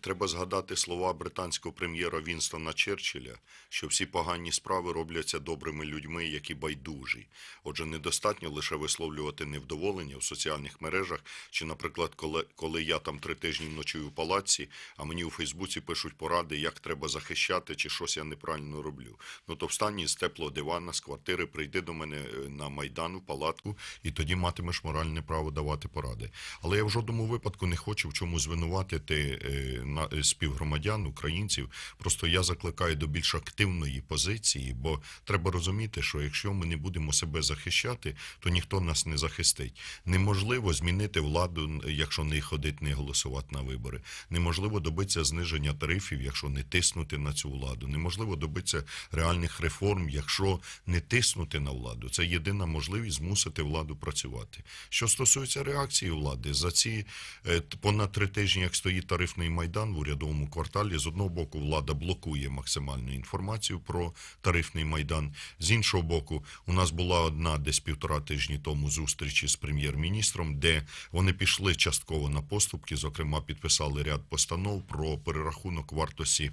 треба згадати слова британського прем'єра Вінстона Черчилля, що всі погані справи робляться добрими людьми, які байдужі. Отже, недостатньо лише висловлювати невдоволення в соціальних мережах, чи, наприклад, коли, коли я там три тижні ночую в палаці, а мені у Фейсбуці пишуть поради, як треба захищати, чи щось я неправильно роблю. Ну то встань з теплого дивана, з квартири, прийди до мене е, на майдан, в палатку, і тоді матимеш моральне право давати поради. Але я в жодному випадку не хочу в чому звинуватити е, співгромадян, українців. Просто я закликаю до більш активної позиції, бо треба розуміти, що якщо ми не будемо себе захищати, то ніхто нас не захистить. Неможливо змінити владу, якщо не ходить, не голосувати на вибори. Неможливо добитися зниження тарифів, якщо не тиснути на цю владу. Неможливо добитися реальних реформ, якщо не тиснути на владу. Це єдина можливість змусити владу працювати. Що стосується реакції влади, за ці е, понад три тижні, як стоїть тарифний майдан в урядовому кварталі, з одного боку влада блокує максимальну інформацію про тарифний майдан. З іншого боку, у нас була одна десь півтора тижні тому зустрічі з прем'єр-міністром, де вони пішли частково на поступки, зокрема підписали ряд постанов про перерахунок вартості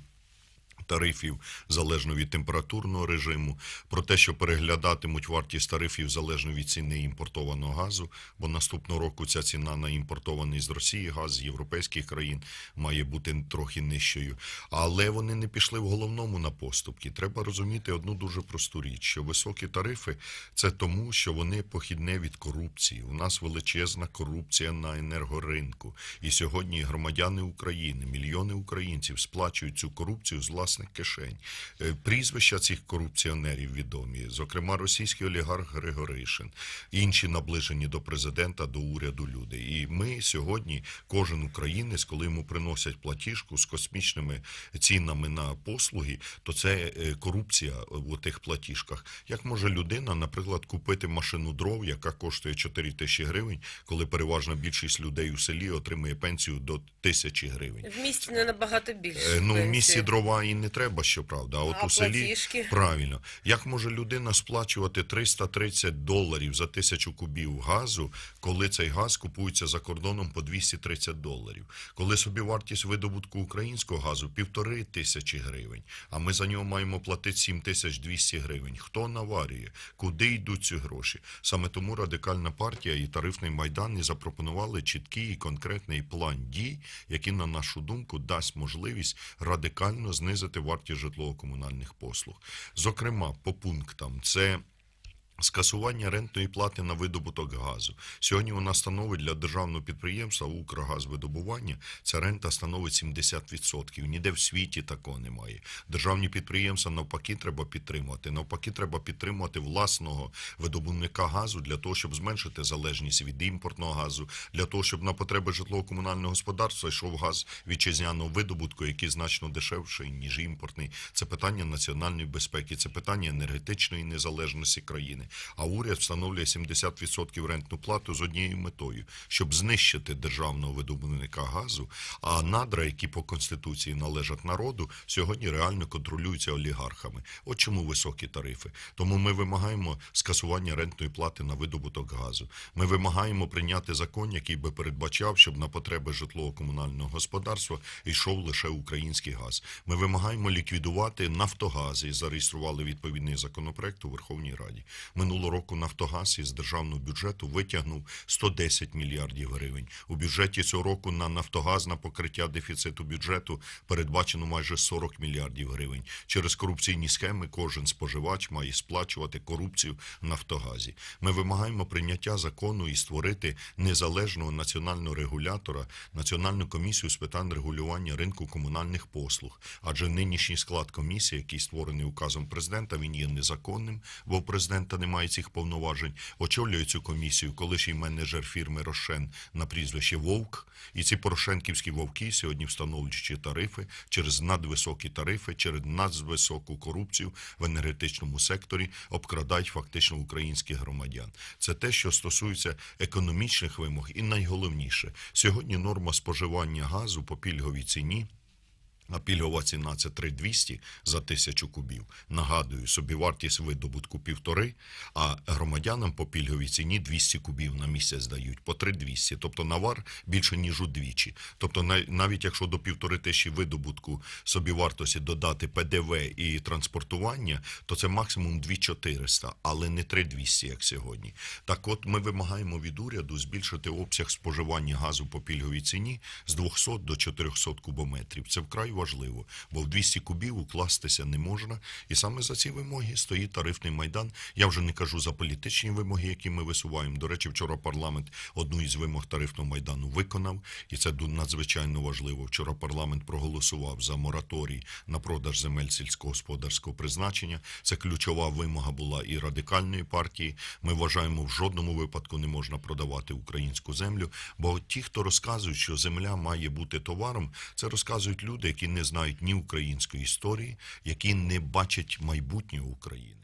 тарифів залежно від температурного режиму, про те, що переглядатимуть вартість тарифів залежно від ціни імпортованого газу, бо наступного року ця ціна на імпортований з Росії газ з європейських країн має бути трохи нижчою. Але вони не пішли в головному на поступки. Треба розуміти одну дуже просту річ, що високі тарифи це тому, що вони похідне від корупції. У нас величезна корупція на енергоринку. І сьогодні громадяни України, мільйони українців сплачують цю корупцію з власних кишень. Е, Прізвища цих корупціонерів відомі, зокрема російський олігарх Григоришин, інші наближені до президента, до уряду люди. І ми сьогодні, кожен українець, коли йому приносять платіжку з космічними цінами на послуги, то це е, корупція у тих платіжках. Як може людина, наприклад, купити машину дров, яка коштує 4 тисячі гривень, коли переважна більшість людей у селі отримує пенсію до тисячі гривень? В місті не набагато більше. Е, Ну, в місті дрова і не треба, щоправда. А от А у селі платіжки? правильно. Як може людина сплачувати 330 доларів за тисячу кубів газу, коли цей газ купується за кордоном по 230 доларів? Коли собі вартість видобутку українського газу півтори тисячі гривень, а ми за нього маємо платити 7200 гривень. Хто наварює? Куди йдуть ці гроші? Саме тому радикальна партія і тарифний майдан і запропонували чіткий і конкретний план дій, який, на нашу думку, дасть можливість радикально знизити вартість житлово-комунальних послуг. Зокрема, по пунктам це. Скасування рентної плати на видобуток газу. Сьогодні вона становить для державного підприємства Укргазвидобування ця рента становить 70%. Ніде в світі такого немає. Державні підприємства навпаки треба підтримувати. Навпаки, треба підтримувати власного видобувника газу для того, щоб зменшити залежність від імпортного газу, для того, щоб на потреби житлово-комунального господарства йшов газ вітчизняного видобутку, який значно дешевший ніж імпортний. Це питання національної безпеки, це питання енергетичної незалежності країни. А уряд встановлює 70% рентну плату з однією метою, щоб знищити державного видобувника газу. А надра, які по конституції належать народу, сьогодні реально контролюються олігархами. От чому високі тарифи. Тому ми вимагаємо скасування рентної плати на видобуток газу. Ми вимагаємо прийняти закон, який би передбачав, щоб на потреби житлово-комунального господарства йшов лише український газ. Ми вимагаємо ліквідувати Нафтогаз і зареєстрували відповідний законопроект у Верховній Раді. Минулого року Нафтогаз із державного бюджету витягнув 110 мільярдів гривень. У бюджеті цього року на Нафтогаз на покриття дефіциту бюджету передбачено майже 40 мільярдів гривень. Через корупційні схеми кожен споживач має сплачувати корупцію в Нафтогазі. Ми вимагаємо прийняття закону і створити незалежного національного регулятора, Національну комісію з питань регулювання ринку комунальних послуг. Адже нинішній склад комісії, який створений указом президента, він є незаконним, бо у президента немає цих повноважень. Очолює цю комісію колишній менеджер фірми Рошен на прізвище Вовк. І ці порошенківські вовки сьогодні встановлюючи тарифи через надвисокі тарифи, через надвисоку корупцію в енергетичному секторі обкрадають фактично українських громадян. Це те, що стосується економічних вимог, і найголовніше сьогодні норма споживання газу по пільговій ціні А пільгова ціна це 3200 за тисячу кубів. Нагадую, собівартість видобутку півтори, а громадянам по пільговій ціні 200 кубів на місяць дають по 3200. Тобто навар більше ніж удвічі. Тобто навіть якщо до півтори тисячі видобутку собівартості додати ПДВ і транспортування, то це максимум 2400, але не 3200, як сьогодні. Так от ми вимагаємо від уряду збільшити обсяг споживання газу по пільговій ціні з 200 до 400 кубометрів. Це вкрай важливо, бо в 200 кубів укластися не можна. І саме за ці вимоги стоїть тарифний майдан. Я вже не кажу за політичні вимоги, які ми висуваємо. До речі, вчора парламент одну із вимог тарифного майдану виконав, і це надзвичайно важливо. Вчора парламент проголосував за мораторій на продаж земель сільськогосподарського призначення. Це ключова вимога була і радикальної партії. Ми вважаємо, в жодному випадку не можна продавати українську землю. Бо ті, хто розказують, що земля має бути товаром, це розказують люди, не знають ні української історії, які не бачать майбутнього України.